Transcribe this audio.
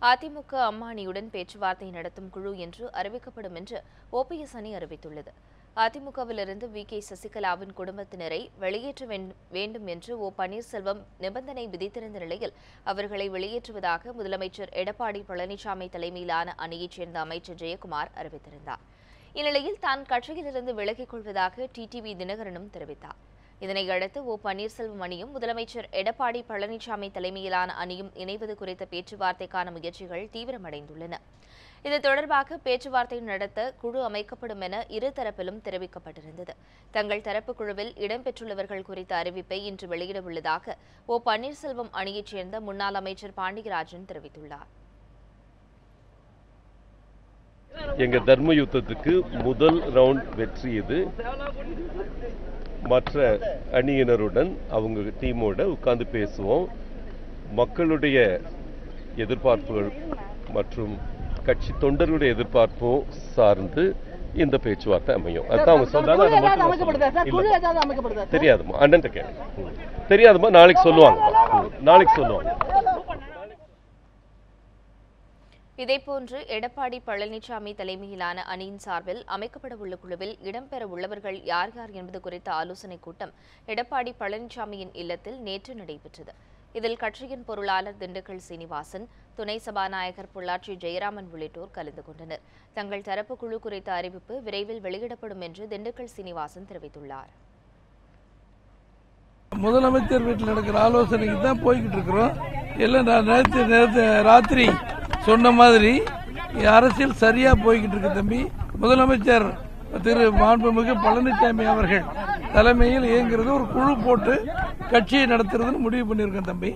அதிமுக அம்மானியுடன் பேச்சுவார்த்தை நடத்தும் குழு என்று அறிவிக்கப்படும் என்று ஓபிஎஸ் அணி அறிவித்துள்ளது. அதிமுகவிலிருந்து வி. கே. சசிகலாவின் குடும்பத்தினரை வெளியேற்ற வேண்- வேண்டும் என்று ஓ. பன்னீர்செல்வம் நிபந்தனை விதித்திருந்த நிலையில் அவர்களை வெளியேற்றுவதாக முதலமைச்சர் எடப்பாடி பழனிசாமி தலைமையிலான அணியைச் சேர்ந்த அமைச்சர் ஜெயக்குமார் அறிவித்திருந்தார். இந்நிலையில் தான் கட்சியிலிருந்து விலகிக் கொள்வதாக டிடிவி தினகரனும் தெரிவித்தார். இதனையடுத்து ஓ. பன்னீர்செல்வம் அணியும் முதலமைச்சர் எடப்பாடி பழனிசாமி தலைமையிலான அணியும் இணைவது குறித்த பேச்சுவார்த்தைக்கான முயற்சிகள் தீவிரமடைந்துள்ளன. இது தொடர்பாக பேச்சுவார்த்தை நடத்த குழு அமைக்கப்படும் என இரு தரப்பிலும் தெரிவிக்கப்பட்டிருந்தது. தங்கள் தரப்பு குழுவில் இடம்பெற்றுள்ளவர்கள் குறித்த அறிவிப்பை இன்று வெளியிட உள்ளதாக ஓ. பன்னீர்செல்வம் அணியைச் சேர்ந்த முன்னாள் அமைச்சர் பாண்டியராஜன் தெரிவித்துள்ளார். எங்க தர்ம யுத்தத்துக்கு முதல் ரவுண்ட் வெற்றி இது. மற்ற அணியினருடன் அவங்க டீமோட உட்கார்ந்து பேசுவோம். மக்களுடைய எதிர்பார்ப்புகள் மற்றும் கட்சி தொண்டர்களுடைய எதிர்பார்ப்பும் சார்ந்து இந்த பேச்சுவார்த்தை அமையும். அதான் அவங்க சார் தெரியாதுமா அண்ணன் கேளு. ம். தெரியாதுமா நாளைக்கு சொல்லுவாங்க. நாளைக்கு சொல்லுவாங்க. இதேபோன்று எடப்பாடி பழனிசாமி தலைமையிலான அணியின் சார்பில் அமைக்கப்படவுள்ள குழுவில் இடம்பெற உள்ளவர்கள் யார் யார் என்பது குறித்த ஆலோசனைக் கூட்டம் எடப்பாடி பழனிசாமியின் இல்லத்தில் நேற்று நடைபெற்றது. இதில் கட்சியின் பொருளாளர் திண்டுக்கல் சீனிவாசன் துணை சபாநாயகர் பொள்ளாச்சி ஜெயராமன் உள்ளிட்டோர் கலந்து கொண்டனர். தங்கள் தரப்பு குழு குறித்த அறிவிப்பு விரைவில் வெளியிடப்படும் என்று திண்டுக்கல் சீனிவாசன் தெரிவித்துள்ளார். முதலமைச்சர் வீட்டில் நடக்கிற ஆலோசனைக்கு தான் போய்கிட்டு இருக்கிறோம். எல்லாம் நேற்று நேற்று ராத்திரி சொன்ன மாதிரி அரசியல் சரியா போய்கிட்டு இருக்கு தம்பி. முதலமைச்சர் திரு. மாண்புமிகு பழனிசாமி அவர்கள் தலைமையில் இயங்குறது ஒரு குழு போட்டு கட்சியை நடத்துறதுன்னு முடிவு பண்ணியிருக்கேன் தம்பி.